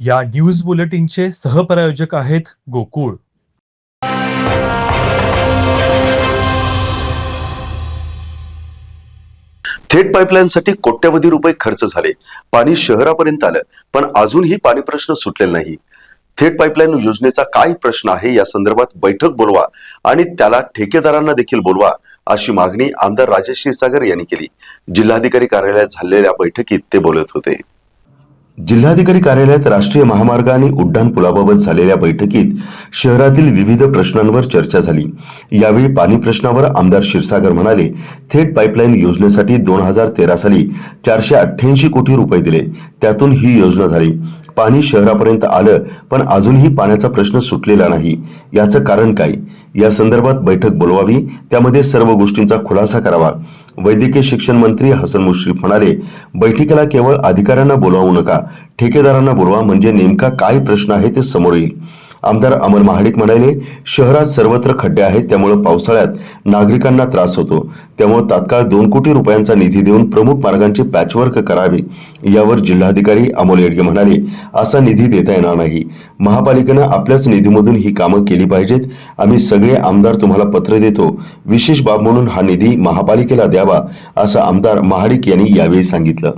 या न्यूज बुलेटिनचे सहप्रायोजक आहेत गोकुळ. थेट पाईपलाईनसाठी कोट्यवधी रुपये खर्च झाले. पाणी शहरापर्यंत आलं पण अजूनही पाणी प्रश्न सुटलेला नाही. थेट पाईपलाईन योजनेचा काय प्रश्न आहे या संदर्भात बैठक बोलवा आणि त्याला ठेकेदारांना देखील बोलवा अशी मागणी आमदार राजेश क्षीरसागर यांनी केली. जिल्हाधिकारी कार्यालयात झालेल्या बैठकीत ते बोलत होते. जिल्हाधिकारी कार्यालयात राष्ट्रीय महामार्ग आणि उड्डाण पुलाबाबत झालेल्या बैठकीत शहरातील विविध प्रश्नांवर चर्चा झाली. यावेळी पाणी प्रश्नावर आमदार क्षीरसागर म्हणाले थेट पाईपलाईन योजनेसाठी दोन हजार तेरा साली चारशे अठ्ठ्याऐंशी कोटी रुपये दिले. त्यातून ही योजना झाली. पाणी शहरापर्यंत आलं पण अजूनही पाण्याचा प्रश्न सुटलेला नाही. याचं कारण काय या संदर्भात बैठक बोलवावी त्यामध्ये सर्व गोष्टींचा खुलासा करावा. वैद्यकीय शिक्षण मंत्री हसन मुश्रीफ म्हणाले बैठकीला केवळ अधिकाऱ्यांना बोलावू नका ठेकेदारांना बोलवा म्हणजे नेमका काय प्रश्न आहे ते समोर येईल. आमदार अमर महाडिक म्हणाले शहरात सर्वत्र खड्डे आहेत त्यामुळे पावसाळ्यात नागरिकांना त्रास होतो. त्यामुळे तात्काळ दोन कोटी रुपयांचा निधी देऊन प्रमुख मार्गांचे पॅचवर्क करावे यावर जिल्हाधिकारी अमोल येडगे म्हणाले असा निधी देता येणार नाही. महापालिकेनं आपल्याच निधीमधून ही कामं केली पाहिजेत. आम्ही सगळे आमदार तुम्हाला पत्र देतो. विशेष बाब म्हणून हा निधी महापालिकेला द्यावा असं आमदार महाडिक यांनी यावेळी सांगितलं.